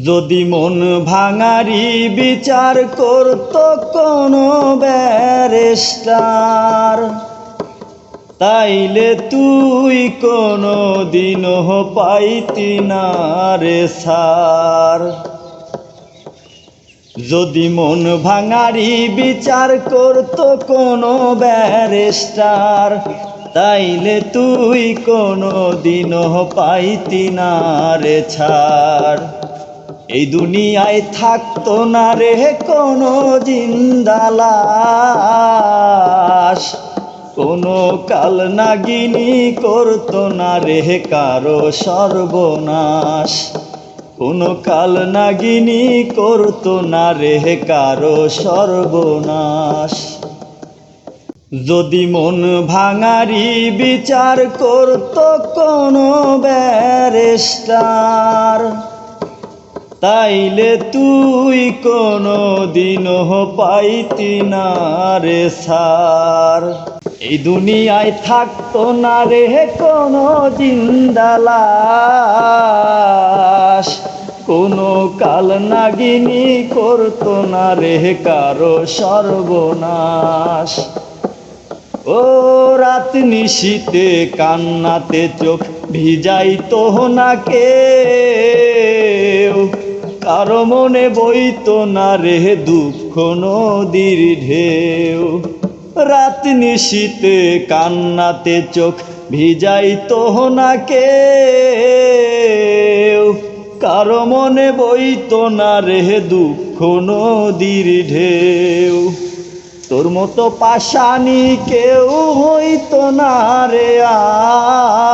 যদি মন ভাঙারি বিচার করত কোনো ব্যারেস্টার, তাইলে তুই কোনো দিন পাইতি না রে সার যদি মন ভাঙারি বিচার করত কোনো ব্যারেস্টার, তাইলে তুই কোনো দিন পাইতি না রে ছাড় এই দুনিয়ায় থাকতো না রে কোনো জিন্দালাস কোনো কাল নাগিনী করতো না রে কারও সর্বনাশ। কোনো কাল নাগিনী করতো না রে কারও সর্বনাশ। যদি মন ভাঙারি বিচার করত কোনো ব্যারেস্টার। তাইলে তুই কোনো দিন পাইতি না রে সার। এই দুনিয়ায় থাকতো না রে কোনো জিন্দালাস কোনো কাল নাগিনী করতো না রে কারও সর্বনাশ। ও রাত নিশীতে কান্নাতে চোখ ভিজাইতো না কেউ কারও মনে বইত না রে দুঃখ নদীর ঢেউ। রাত নিশীতে কান্নাতে চোখ ভিজাইতো না কেউ। কারও মনে বইতো না রে দুঃখ নদীর ঢেউ। তোর মতো পাশানি কেউ হইতো না রে আর।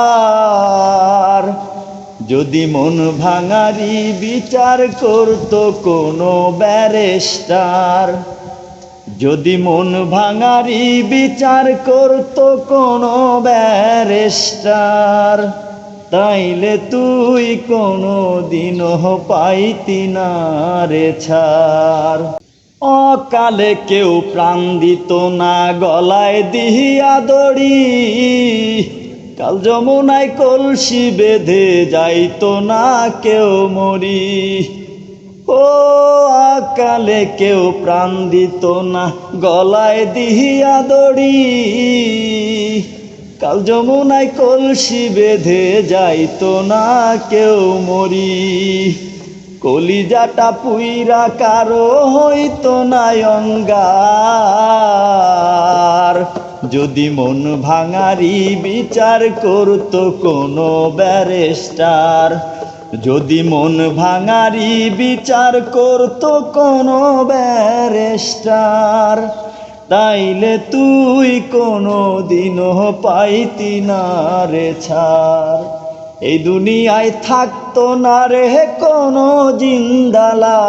যদি মন ভাঙারি বিচার করত কোনো ব্যারেস্টার। যদি মন ভাঙারি বিচার করতো কোনো ব্যারেস্টার, তাইলে তুই কোনো দিন পাইতি না রে ছাড়। অকালে কেউ প্রাণ দিত না, গলায় দিহিয়া দড়ি। কাল যমুনায় কলসি বেঁধে যাইতো না কেউ মরি। ও আকালে কেউ প্রাণ দিত না, গলায় দিহিয়া দড়ি। কাল যমুনায় কলসি বেঁধে যাইতো না কেউ মরি। কলিজাটা পুইরা কারও হইতো না অঙ্গার। যদি মন ভাঙারি বিচার করতো কোনো ব্যারেস্টার, যদি মন ভাঙারি বিচার করতো কোনো ব্যারেস্টার, তাইলে তুই কোনো দিনও পাইতি না রে ছাড়। এই দুনিয়ায় থাকতো না রে কোনো জিন্দালাস